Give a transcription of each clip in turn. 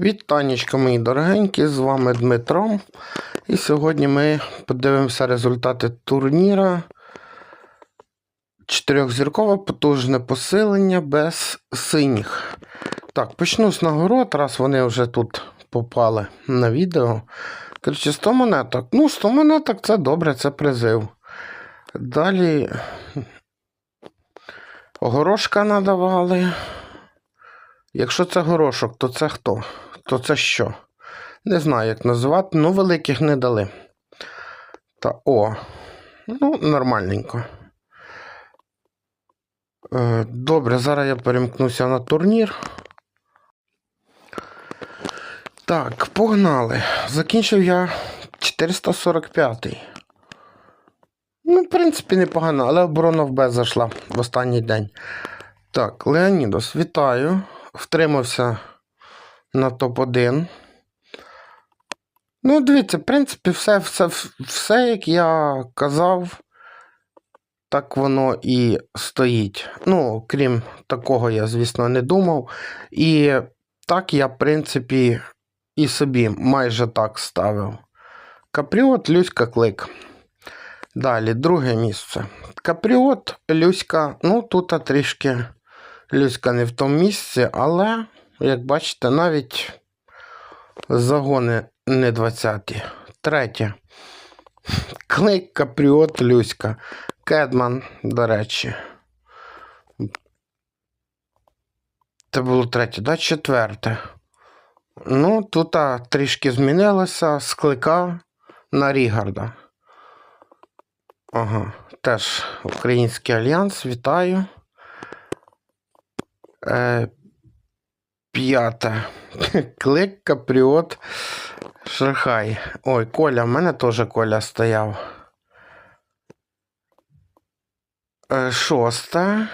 Вітанечка, мої дорогенькі, з вами Дмитро. І сьогодні ми подивимося результати турніра. Чотирьохзіркове потужне посилення без синіх. Так, почну з нагород, раз вони вже тут попали на відео. Коротше, 100 монеток. Ну, 100 монеток це добре, це призив. Далі горошка надавали. Якщо це горошок, то це хто? То це що? Не знаю, як називати, ну великих не дали. Та о, ну, нормальненько. Е, Добре, зараз я перемкнуся на турнір. Так, погнали. Закінчив я 445-й. Ну, в принципі, непогано, але оборона в Б зайшла в останній день. Так, Леонідос, вітаю. Втримався на топ-1. Ну, дивіться, в принципі, все, все, все, як я казав, так воно і стоїть. Ну, крім такого, я, звісно, не думав. І так я, в принципі, і собі майже так ставив. Капріот, Люська, клик. Далі, друге місце. Капріот, Люська, ну тут трішки Люська не в тому місці, але, як бачите, навіть загони не 20-ті. Третє. Клик, Капріот, Люська. Кедман, до речі. Це було третє, да? Четверте. Ну, тут а, трішки змінилося з клика на Рігарда. Ага, теж Український альянс, вітаю. Е, п'яте. Клик, Капріот, Шахай. Ой, Коля, в мене теж Коля стояв. Е, шосте.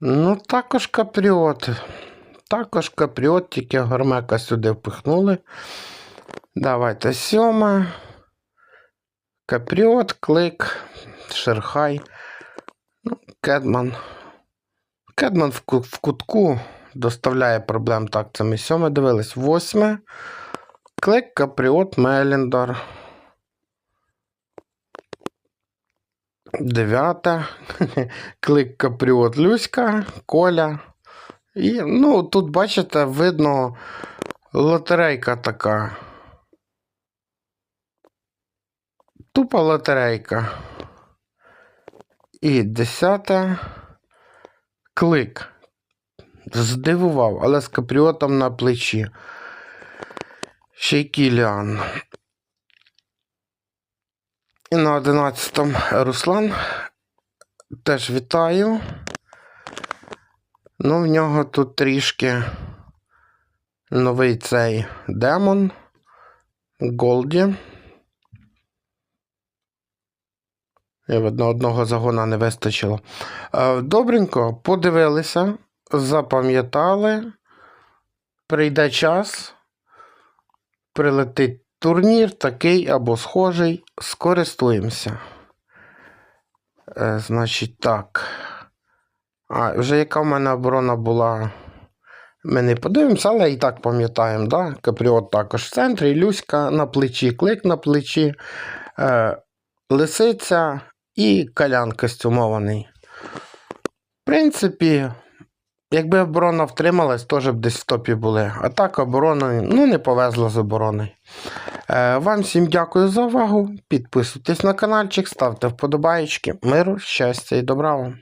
Ну, також Капріот. Також Капріот, тільки Гормека сюди впихнули. Давайте сьома. Капріот, клик, Шерхай. Кедман. Кедман в, кутку доставляє проблем. Так, це ми сьоме дивились. Восьме. Клик, Капріот, Меліндор. Дев'ята. Клик Капріот Люська, Коля. І, ну, тут, бачите, видно лотерейка така. Тупа лотерейка. І десята. Клик. Здивував, але з капріотом на плечі. Ще й Кіліан. І на 11-му Руслан. Теж вітаю. Ну, в нього тут трішки новий цей демон. Голді. Я видно, одного загона не вистачило. Е, Добренько, подивилися, запам'ятали. Прийде час. Прилетить турнір, такий або схожий. Скористуємося. Е, значить, так. А, вже яка в мене оборона була. Ми не подивимося, але і так пам'ятаємо, да? Капріот також в центрі, Люська на плечі, клик на плечі, е, лисиця і калян костюмований. В принципі, якби оборона втрималась, теж б десь в топі були. А так оборона ну, не повезла з оборони. Е, вам всім дякую за увагу. Підписуйтесь на каналчик, ставте вподобайки. Миру, щастя і добра вам.